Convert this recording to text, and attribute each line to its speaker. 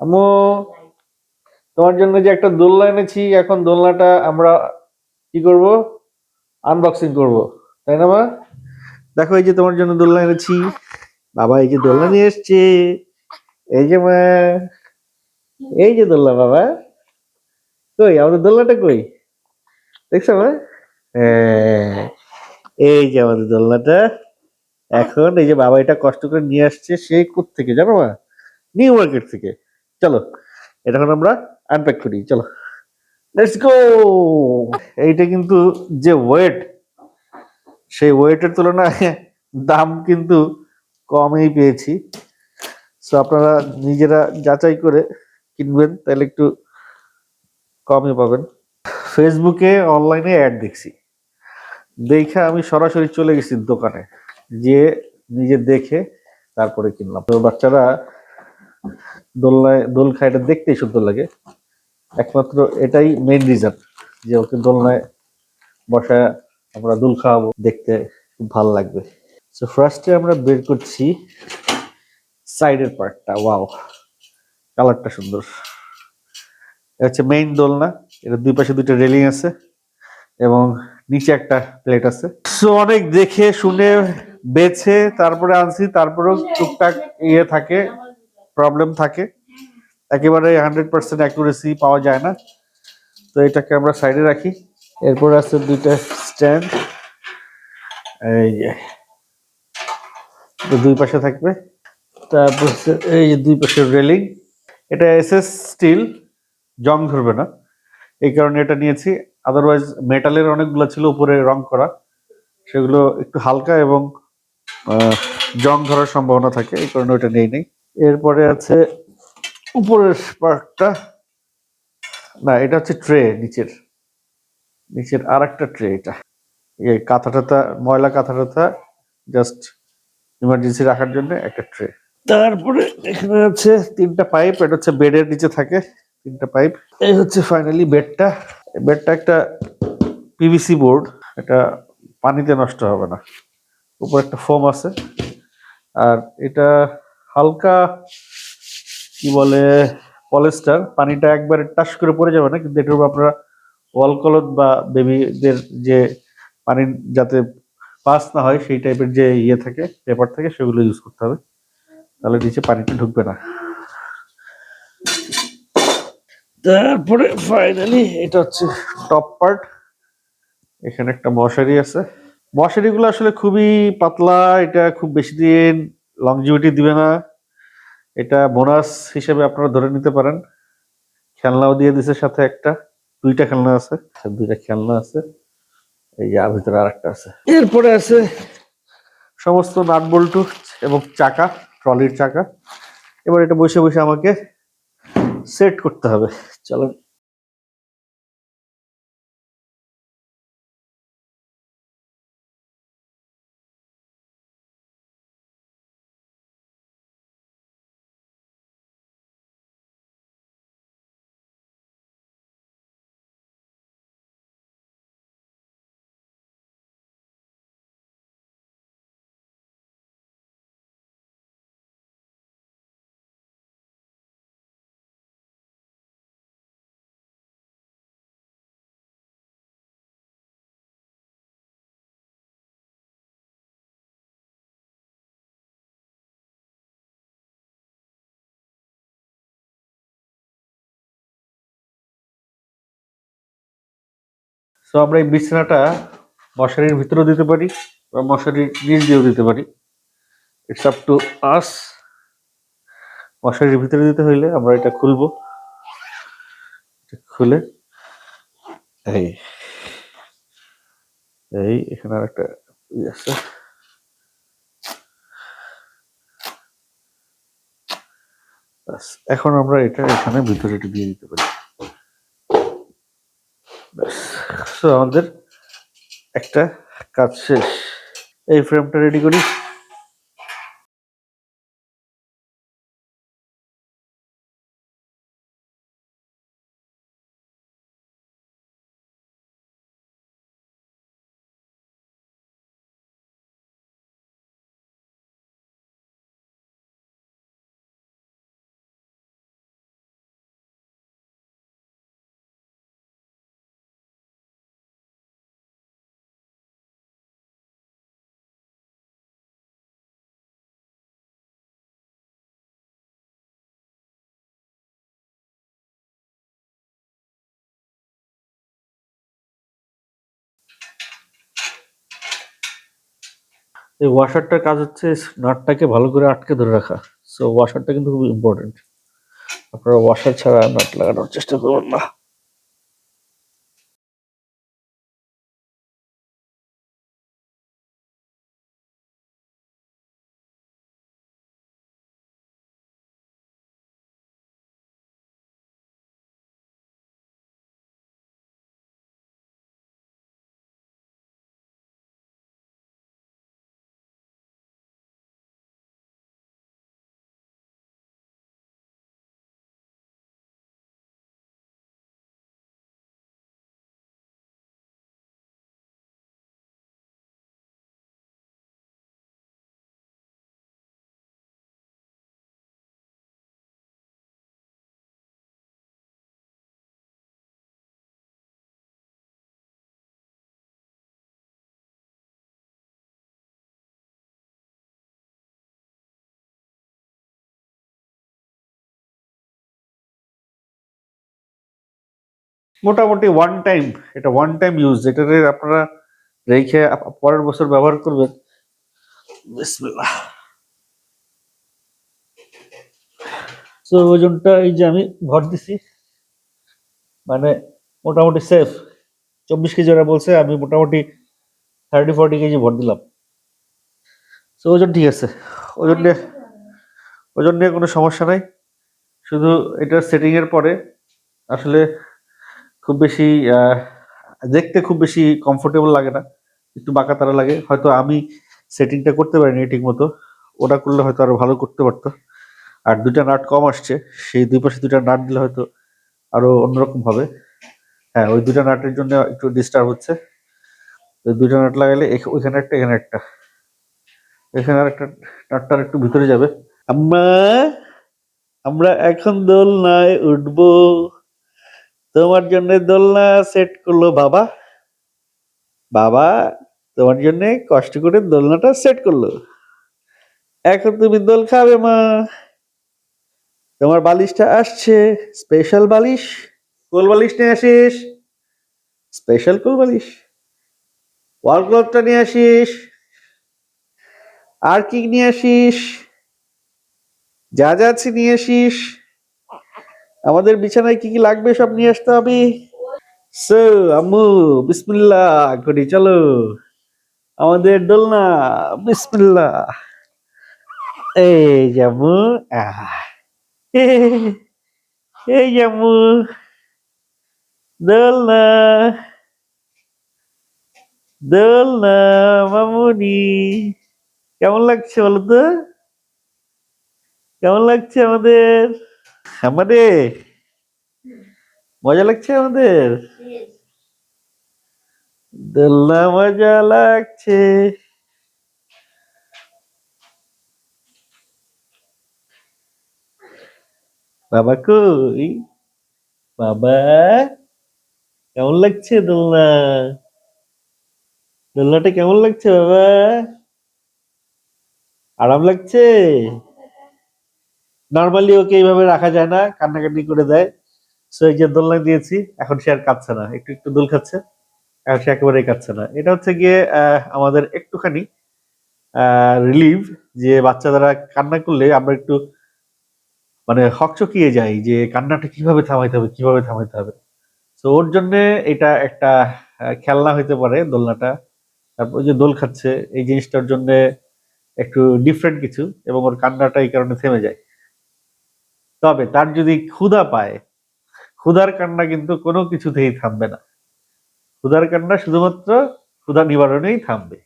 Speaker 1: আমু তোমার জন্য যে একটা দোলনা এনেছি এখন দোলনাটা আমরা কি করব? আনবক্সিং করব তাই না মা? দেখো এই যে তোমার জন্য দোলনা এনেছি। বাবা এই যে দোলনা নিয়ে এসছে। এই যে মা এই যে দোলনা বাবা। কই আমাদের দোলনাটা কই? দেখছ মা? হ্যাঁ, এই যে আমাদের দোলনাটা। এখন এই যে বাবা এটা কষ্ট করে নিয়ে আসছে সেই থেকে জানো মা? নিউ মার্কেট থেকে। চলো, এটা এখন আমরা আনপ্যাক করি, চলো। লেটস গো এইটা কিন্তু যে ওয়েট সেই ওয়েটের তুলনায় দাম কিন্তু কমই পেয়েছি। সো আপনারা নিজেরা যাচাই করে কিনবেন, তাহলে একটু কমই পাবেন। ফেসবুকে অনলাইনে অ্যাড দেখছি। দেখে আমি সরাসরি চলে গেছি দোকানে যে নিজে দেখে তারপরে কিনলাম। তো বাচ্চারা দোলনায় দোল এটা দেখতেই সুন্দর লাগে। একমাত্র এটাই মেইন রিজন যে ওকে দোলনায় বসায় আমরা দোল খাওয়াবো, দেখতে খুব ভালো লাগবে। সো ফার্স্টে আমরা বের করছি সাইডের পার্টটা ওয়াও কালারটা সুন্দর। এটা হচ্ছে মেইন দোলনা এটা দুই পাশে দুইটা রেলিং আছে এবং নিচে একটা প্লেট আছে। সো অনেক দেখে, শুনে, বেছে, তারপরে আনছি, তারপরেও টুকটাক ইয়ে থাকে। প্রবলেম থাকে। একেবারে হান্ড্রেড পার্সেন্ট অ্যাকুরেসি পাওয়া যায় না। তো এটাকে আমরা সাইডে রাখি। এরপর আছে দুইটা স্ট্যান্ড এই যে, দুই পাশে থাকবে। তারপর এই যে দুই পাশের রেলিং এটা এসএস স্টিল জং ধরবে না। এই কারণে এটা নিয়েছি। আদারওয়াইজ মেটালের অনেকগুলো ছিল উপরে রং করা। সেগুলো একটু হালকা এবং জং ধরার সম্ভাবনা থাকে। এই কারণে ওটা নেই নেই। এরপরে আছে উপরের পার্টটা। না, এটা হচ্ছে ট্রে নিচের নিচের আর একটা ট্রে এটা। এই কাঁথা টাথা ময়লা কাঁথা টাথা জাস্ট ইমার্জেন্সি রাখার জন্য একটা ট্রে। তারপরে এখানে আছে তিনটা পাইপ, এটা হচ্ছে বেডের নিচে থাকে, তিনটা পাইপ। এই হচ্ছে ফাইনালি বেডটা। বেডটা একটা পিভিসি বোর্ড এটা পানিতে নষ্ট হবে না। উপর একটা ফোম আছে। আর এটা হালকা, কি বলে, পলেস্টার, পানিটা একবারে টাস করে পড়ে যাবে না, কিন্তু এটার উপর আপনারা ওয়াল কলদ বা বেবিদের যে পানি যাতে পাস না হয়, সেই টাইপের যে ইয়ে থাকে, পেপার থাকে, সেগুলো ইউজ করতে হবে। তাহলে নিচে পানিটা ঢুকবে না। তারপরে ফাইনালি এটা হচ্ছে টপ পার্ট এখানে একটা মশারি আছে। মশারিগুলো আসলে খুবই পাতলা, এটা খুব বেশি দিন লংজিভিটি দিবে না। এটা বোনাস হিসেবে আপনারা ধরে নিতে পারেন। খেলনাও দিয়ে দিছে সাথে একটা। দুইটা খেলনা আছে। দুইটা খেলনা আছে। এই যে, আর ভিতরে আর একটা আছে। এরপরে আছে সমস্ত নাট বল্টু এবং চাকা, ট্রলির চাকা। এবার এটা বসে বসে আমাকে সেট করতে হবে। চলো সো আমরা এই বিছানাটা মশারির ভিতরেও দিতে পারি বা মশারির নিচ দিয়েও দিতে পারি। ইটস আপ টু আস মশারির ভিতরে দিতে হইলে আমরা এটা খুলবো। খুলে এই এই এখানে আর একটা আছে। এখন আমরা এটা এখানে ভিতরে দিয়ে দিতে পারি। সো আমাদের একটা কাজ শেষ। এই ফ্রেমটা রেডি করি এই ওয়াশারটার কাজ হচ্ছে নাটটাকে ভালো করে আটকে ধরে রাখা। সো ওয়াশারটা কিন্তু খুব ইম্পর্টেন্ট আপনারা ওয়াশার ছাড়া নাট লাগানোর চেষ্টা করবেন না। মোটামুটি ওয়ান টাইম এটা ওয়ান টাইম ইউজ এটাতে আপনারা রেখে পরের বছর ব্যবহার করবেন। তো ওজনটা এই যে আমি ভর দিছি মানে মোটামুটি সেফ চব্বিশ কেজি ওরা বলছে, আমি মোটামুটি থার্টি ফোর্টি কেজি ভর দিলাম। তো ওজন ঠিক আছে। ওজন নিয়ে ওজন নিয়ে কোনো সমস্যা নাই। শুধু এটা সেটিংয়ের পরে, আসলে খুব বেশি দেখতে খুব বেশি কমফোর্টেবল লাগে না। একটু বাঁকা তারা লাগে। হয়তো আমি সেটিংটা করতে পারিনি ঠিক মতো ওটা করলে হয়তো আরও ভালো করতে পারতো। আর দুইটা নাট কম আসছে। সেই দুই পাশে দুইটা নাট দিলে হয়তো আরও অন্যরকম হবে। হ্যাঁ ওই দুইটা নাটের জন্য একটু ডিস্টার্ব হচ্ছে। ওই দুইটা নাট লাগাইলে এখ- ওইখানে একটা, এখানে একটা। এখানে আর একটা নাটটার একটু ভিতরে যাবে। আমরা আমরা এখন দোল দোলনায় উঠবো। তোমার জন্য দোলনা সেট করল বাবা। বাবা তোমার জন্য কষ্ট করে দোলনাটা সেট করল। এখন তুমি দোল খাবে মা। তোমার বালিশটা আসছে। স্পেশাল বালিশ। কোল বালিশ নিয়ে আসিস। স্পেশাল কোল বালিশ। ওয়াল ক্লথটা নিয়ে আসিস। আর কি নিয়ে আসিস? যা যা আছে নিয়ে আসিস। আমাদের বিছানায় কি কি লাগবে সব নিয়ে আসতে হবে? সো আম্মু, বিসমিল্লাহ করি চলো। আমাদের দোলনা, বিসমিল্লাহ। এই জামু এই জামু দোলনা। দোলনা, মামুনি। কেমন লাগছে বলো তো? কেমন লাগছে আমাদের? আমাদের মজা লাগছে আমাদের? দোলনা মজা লাগছে। বাবা কই? বাবা, কেমন লাগছে দোলনা দোলনাটা কেমন লাগছে বাবা? আরাম লাগছে? নর্মালি ওকে এইভাবে রাখা যায় না, কান্নাকাটি করে দেয়। সো এই যে দোলনা দিয়েছি, এখন সে আর কাঁদছে না। একটু একটু দোল খাচ্ছে, এখন সে একেবারেই কাঁদছে না। এটা হচ্ছে গিয়ে আমাদের একটুখানি রিলিভ যে বাচ্চারা কান্না করলে আমরা একটু মানে হকচকিয়ে যাই যে কান্নাটা কীভাবে থামাইতে হবে, কীভাবে থামাইতে হবে। তো ওর জন্য এটা একটা খেলনা হইতে পারে দোলনাটা। তারপর যে দোল খাচ্ছে, এই জিনিসটার জন্য একটু ডিফারেন্ট কিছু এবং ওর কান্নাটা এই কারণে থেমে যায়। তবে তার যদি ক্ষুধা পায়, ক্ষুধার কান্না কিন্তু কোনো কিছুতেই থামবে না। ক্ষুধার কান্না শুধুমাত্র ক্ষুধা নিবারণেই থামবে।